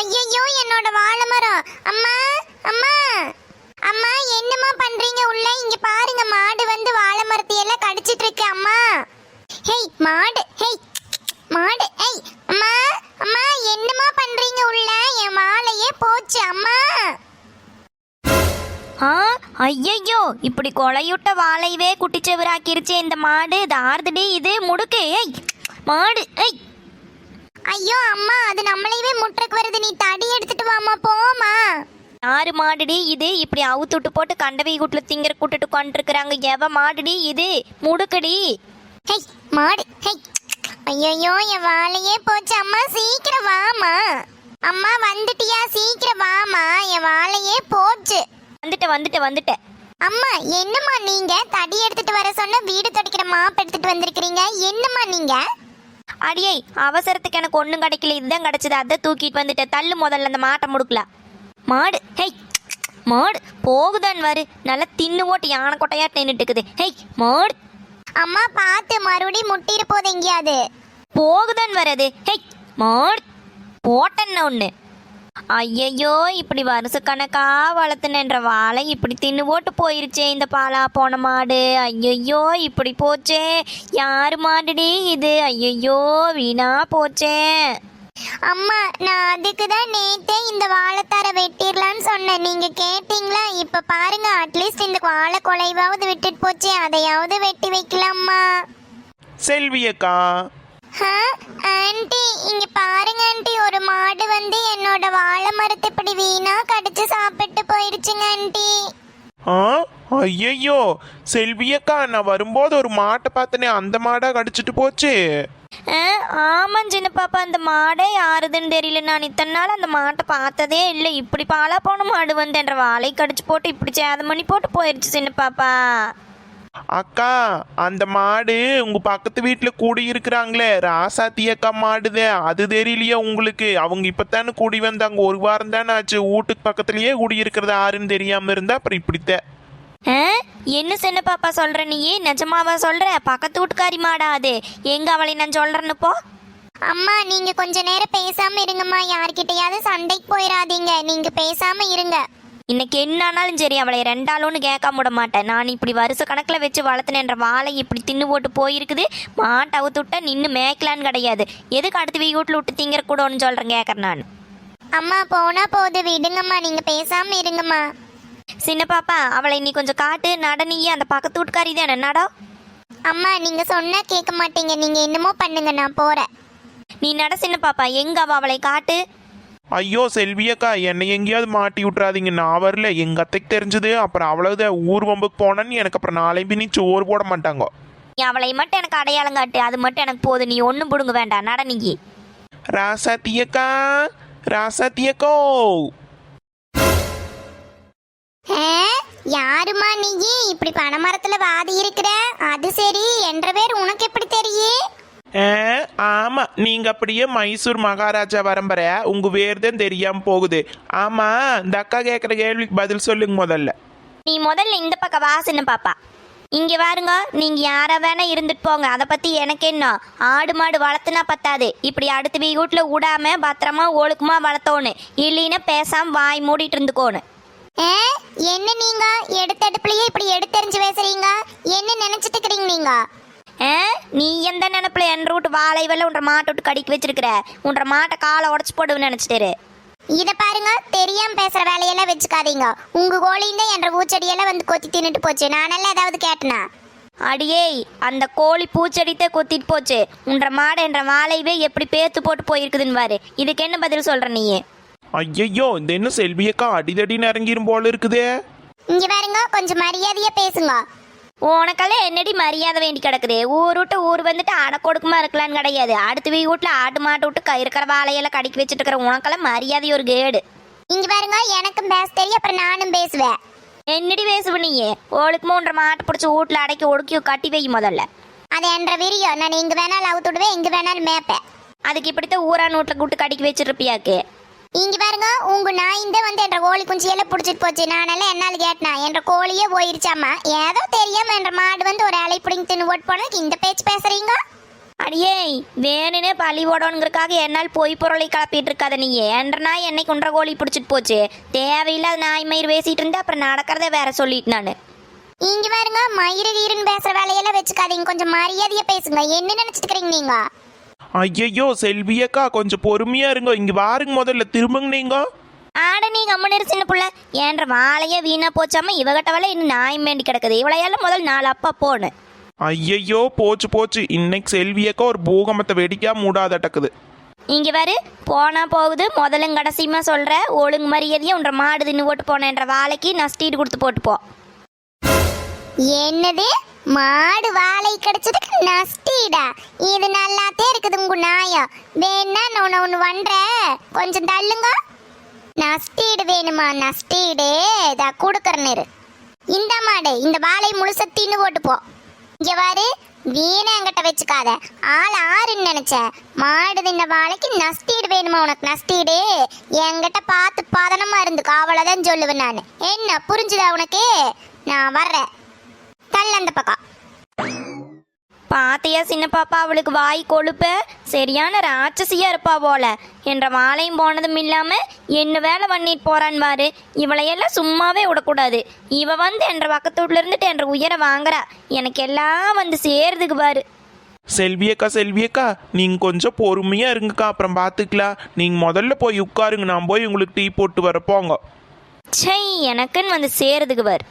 ஐயோ என்னோட வாழை மரம். அம்மா அம்மா. அம்மா என்னம்மா பண்றீங்க உள்ள? இங்க பாருங்க மாடு வந்து வாழை மரத்தை எல்லாம் கடிச்சிட்டு இருக்கு அம்மா. ஹேய் மாடு ஹேய். மாடு ஹேய். அம்மா அம்மா என்னம்மா பண்றீங்க உள்ள? என் வாழையே போச்சு அம்மா. ஆ ஐயையோ இப்படி கொலையுட்ட வாழையவே குட்டிச்சவராக்கிருச்சு இந்த மாடு. தார்தடி இது முடுக்கு. ஏய் மாடு ஏய். ஐயோ அம்மா அது நம்மளையவே முட்டுறக்கு வருது. நீ தடி எடுத்துட்டு வாமா போமா யாரு மாடுடி இது? இப்படி அவுத்துட்டு போட்டு கண்டவை கூட்டுல திங்கிற கூட்டுட்டு கொண்டிருக்கிறாங்க எவ மாடுடி இது? முடுக்கடி. ஹேய் மாடு ஹேய் ஐயோ என் வாழையே போச்சு அம்மா. சீக்கிரம் வாமா அம்மா வந்துட்டியா? சீக்கிரம் வாமா என் வாழையே போச்சு. வந்துட்டேன் வந்துட்டேன் வந்துட்டேன் அம்மா என்னம்மா நீங்க? தடி எடுத்துட்டு வர சொன்ன வீடு துடைக்கிற மாப் எடுத்துட்டு வந்திருக்கிறீங்க. என்னம்மா நீங்க? அடியே அவசரத்துக்கு எனக்கு ஒன்றும் கிடைக்கல. இதுதான் கிடைச்சது. அதை தூக்கிட்டு வந்துட்டேன். தள்ளு முதல்ல அந்த மாட்டை முடுக்கல. மாடு ஹேய் மாடு போகுதான் வரு நல்லா தின்னு ஓட்டு யானை கொட்டையாட்டு நின்றுட்டு இருக்குது. ஹேய் மாடு. அம்மா பார்த்து மறுபடியும் முட்டிரு போது எங்கேயாவது? போகுதான் வரது ஹேய் மாடு. போட்டேன்ன ஒன்று ஐயையோ இப்படி வருஷக்கணக்கா வளர்த்துனன்ற வாழை இப்படி தின்னு போட்டு போயிருச்சே இந்த பாலா போன மாடு. ஐயையோ இப்படி போச்சே. யாரு மாடுடி இது? ஐயையோ வீணா போச்சே. அம்மா நான் அதுக்கு தான் நேத்தே இந்த வாழைத்தார வெட்டிடலான்னு சொன்னேன். நீங்க கேட்டீங்களா? இப்ப பாருங்க அட்லீஸ்ட் இந்த வாழை கொலைவாவது விட்டுட்டு போச்சே. அதையாவது வெட்டி வைக்கலாம்மா. செல்வி அக்கா ஆ, ஆன்ட்டி இங்க பாருங்க ஆன்ட்டி ஒரு மாடு வந்து என்னோட வாழை மரத்தை இப்படி வீணா கடிச்சு சாப்பிட்டு போயிடுச்சுங்க ஆன்ட்டி ஆ ஐயையோ செல்வி அக்கா நான் வரும்போது ஒரு மாட்டை பார்த்தனே அந்த மாடா கடிச்சிட்டு போச்சு. ஆ, ஆமாம் சின்ன பாப்பா அந்த மாடே யாருதுன்னு தெரியல. நான் இத்தனை நாள் அந்த மாட்டை பார்த்ததே இல்லை. இப்படி பாலா போன மாடு வந்து என்ற வாழை கடிச்சு போட்டு இப்படி சேதம் பண்ணி போட்டு போயிடுச்சு சின்ன பாப்பா. அக்கா அந்த மாடு உங்க பக்கத்து வீட்டுல கூடி இருக்கிறாங்களே ராசாத்தி அக்கா மாடுதே அது தெரியலையா உங்களுக்கு. அவங்க இப்பத்தானே கூடி வந்தாங்க. ஒரு வாரம் தானே ஆச்சு. வீட்டுக்கு பக்கத்துலயே கூடி இருக்கிறது யாருன்னு தெரியாம இருந்தா அப்புறம் இப்படித்த. ஆ? என்ன சின்ன பாப்பா சொல்ற நீ நிஜமாவா சொல்ற? பக்கத்து வீட்டுக்காரி மாடா அது. எங்க அவளை நான் சொல்றேன்னு போ. அம்மா நீங்க கொஞ்ச நேரம் பேசாம இருங்கம்மா. யார்கிட்டயாவது சண்டைக்கு போயிடாதீங்க நீங்க பேசாம இருங்க. இன்னைக்கு என்ன ஆனாலும் சரி அவளை ரெண்டாளும்னு கேட்காம விட மாட்டேன். நான் இப்படி வருஷ கணக்கில் வச்சு வளர்த்துனேன்ற வாழை இப்படி தின்னு போட்டு போயிருக்குது. மாட்டை அவுத்து விட்டா நின்று மேய்க்கலான்னு கிடையாது. எதுக்கு அடுத்து வீ வீட்டில் விட்டு திங்கிற கூடன்னு சொல்கிறேன் கேட்குறேன் நான். அம்மா போனா போது விடுங்கம்மா நீங்க பேசாம இருங்கம்மா. சின்ன பாப்பா அவளை நீ கொஞ்சம் காட்டு நட நீயே அந்த பக்கத்து வீட்டுக்காரி தானே நடோ. அம்மா நீங்க சொன்னா கேட்க மாட்டீங்க. நீங்க என்னமோ பண்ணுங்க நான் போறேன். நீ நட சின்ன பாப்பா. எங்க அவ அவளை காட்டு? ஐயோ செல்வி அக்கா என்னை எங்கேயாவது மாட்டி விட்றாதீங்க நான் வரல. எங்க அத்தைக்கு தெரிஞ்சது. அப்புறம் அவ்வளவுதான். ஊர் வம்புக்கு போனேன்னு எனக்கு அப்புறம் நாளை பின்னி சோறு போட மாட்டாங்க. நீ அவளை மட்டும் எனக்கு அடையாளம் காட்டு. அது மட்டும் எனக்கு போதும். நீ ஒன்றும் பிடுங்க வேண்டாம். நட நீ. ராசாத்தி அக்கா ராசாத்தி அக்கோ ஆ, யாரும்மா நீ? இப்படி பனைமரத்துல வாதி இருக்கிற? அது சரி. என்ற பேர் உனக்கு எப்படி தெரியும்? ஆமா நீங்க அப்படியே மைசூர் மகாராஜா வரம்பற உங்க பேர் தான் தெரியாம போகுது. ஆமா இந்த அக்கா கேட்குற கேள்விக்கு பதில் சொல்லுங்க முதல்ல. நீ முதல்ல இந்த பக்கம் வா சின்ன பாப்பா. இங்க பாருங்க நீங்க யாரா வேணா இருந்துட்டு போங்க. அதை பத்தி எனக்கு என்ன? ஆடு மாடு வளர்த்துனா பத்தாது. இப்படி அடுத்த வீ வீட்டுல விடாம பத்திரமா ஒழுக்கமா வளர்த்தோன்னு. இல்லைன்னா பேசாம வாய் மூடிட்டு இருந்துக்கோணும் ஆ, என்ன நீங்க? எடுத்தடுப்புலயே இப்படி எடுத்தெறிஞ்சு பேசுறீங்க? என்ன நினைச்சிட்டு இருக்கிறீங்க நீங்க? நீ எந்த நினப்புல என் ரூட்டு வாழை வெள்ள உன்ற மாட்டை விட்டு கடிக்க வச்சிருக்கிற? உன்ற மாட்டை காலை உடச்சு போடுவேன்னு நினைச்சிட்டு இத பாருங்க தெரியாம பேசுற வேலையெல்லாம் வச்சுக்காதீங்க. உங்க கோழிந்த என்ற பூச்செடியெல்லாம் வந்து கொத்தி தின்னுட்டு போச்சு. நானெல்லாம் ஏதாவது கேட்டனா? அடியேய் அந்த கோழி பூச்செடித்தே கொத்திட்டு போச்சு. உன்ற மாடு என்ற வாழைவே எப்படி பேத்து போட்டு போயிருக்குதுன்னு பாரு. இதுக்கு என்ன பதில் சொல்ற நீ? ஐயையோ இந்த என்ன செல்வி அக்கா அடிதடின்னு இறங்கிரும் போல இருக்குதே. இங்க பாருங்க கொஞ்சம் மரியாதையா பேசுங்க. உனக்கெல்லாம் என்னடி மரியாதை வேண்டி கிடக்குது? ஊர் விட்டு ஊர் வந்துட்டு அடக்கொடுக்குமா இருக்கலான்னு கிடையாது. அடுத்த வீ வீட்டில் ஆட்டு மாட்டு விட்டு க- இருக்கிற வாழையெல்லாம் கடிக்க வச்சுட்டு இருக்கிற உனக்கெல்லாம் மரியாதை ஒரு கேடு. இங்க பாருங்க எனக்கும் பேச தெரியும் அப்புறம் நானும் பேசுவேன். என்னடி பேசுவ நீ? ஒழுக்கமா உன்ற மாட்டை பிடிச்சி வீட்டில் அடக்கி ஒடுக்கி கட்டி வை முதல்ல. அது என்ற விரியம். நான் எங்க வேணாலும் அவுத்துடுவேன் எங்க வேணாலும் மேப்பேன் அதுக்கு இப்படித்தான் ஊரா நோட்டில் கூட்டு கடிக்க வச்சிருப்பியாக்கு? இங்க பாருங்க உங்க நாயின் தான் வந்து என்ற கோழி குஞ்சியெல்லாம் புடிச்சிட்டு போச்சு. நானெல்லாம் என்னால கேட்டனா என்ற கோழியே போயிருச்சாமா ஏதோ தெரியாம என்ற மாடு வந்து ஒரு இலை பிடிங்க தின்னு ஓட்டு போனதுக்கு இந்த பேச்சு பேசுறீங்க? அடியே வேணுனே பழி ஓடணுங்கிறக்காக என்னால் பொய் பொருளை கிளப்பிட்டு இருக்காத நீ. ஏன்ற நாய் என்னை குன்ற கோழி பிடிச்சிட்டு போச்சு. தேவையில்லாத நாய் மயிர் பேசிட்டு இருந்தா அப்புறம் நடக்கிறதே வேற சொல்லிட்டு நான். இங்க பாருங்க மயிறு கீருன்னு பேசுற வேலையெல்லாம் வச்சுக்காதீங்க. கொஞ்சம் மரியாதையா பேசுங்க. என்ன நினைச்சிட்டு நீங்க? ஐயையோ செல்வியக்கா கொஞ்சம் பொறுமையா இருங்க. இங்க வாருங்க முதல்ல திரும்புங்க நீங்க. ஆட நீ கம்மனு சின்ன புள்ள. ஏன்ற வாழையே வீணா போச்சாம இவகிட்ட வேலை இன்னும் நாய் மேண்டி கிடக்குது. இவளையெல்லாம் முதல் நாலு அப்பா போன்னு. ஐயையோ போச்சு போச்சு. இன்னைக்கு செல்வியக்கா ஒரு பூகம்பத்தை வெடிக்கா மூடாதட்டக்குது இங்க பாரு போனா போகுது முதலும் கடைசியுமா சொல்ற ஒழுங்கு மரியாதையா உன்ற மாடு தின்னு போட்டு போனேன்ற வாழைக்கு நஷ்டீடு கொடுத்து போட்டு போ. என்னது? மாடு வாழை கிடைச்சதுக்கு நஷ்டிடா. இது நல்லாத்தே இருக்குது உங்க நாயம். வேணா நான் ஒன்று வண்ற கொஞ்சம் தள்ளுங்க. நஷ்டீடு வேணுமா? நஷ்டீடு. இதா கொடுக்கறனு இந்த மாடு இந்த வாழை முழுச தின்னு போட்டு போ. இங்க பாரு வீணை என்கிட்ட வச்சுக்காத. ஆள் ஆறுன்னு நினைச்ச மாடு தின்ன வாழைக்கு நஷ்டீடு வேணுமா உனக்கு? நஷ்டீடு. என்கிட்ட பார்த்து பதனமா இருந்துக்கு. அவ்வளோதான் சொல்லுவேன் நான். என்ன? புரிஞ்சுதா உனக்கு? நான் வர்றேன். தள்ள அந்த பக்கம் பாத்தியா சின்ன பாப்பா அவளுக்கு வாய் கொழுப்ப? சரியான ராட்சசியா இருப்பா போல. என்ற மாலையும் போனதும் இல்லாம என்ன வேலை பண்ணிட்டு போறான் பாரு. இவளையெல்லாம் சும்மாவே விடக்கூடாது. இவ வந்து என்ற பக்கத்துல இருந்துட்டு என்ற உயர வாங்குறா. எனக்கு எல்லாம் வந்து சேருதுக்கு பாரு. செல்வியக்கா செல்வியக்கா நீங்க கொஞ்சம் பொறுமையா இருங்கக்கா. அப்புறம் பாத்துக்கலாம் நீங்க முதல்ல போய் உட்காருங்க. நான் போய் உங்களுக்கு டீ போட்டு வர போங்க சை எனக்குன்னு வந்து சேருதுக்கு பாரு.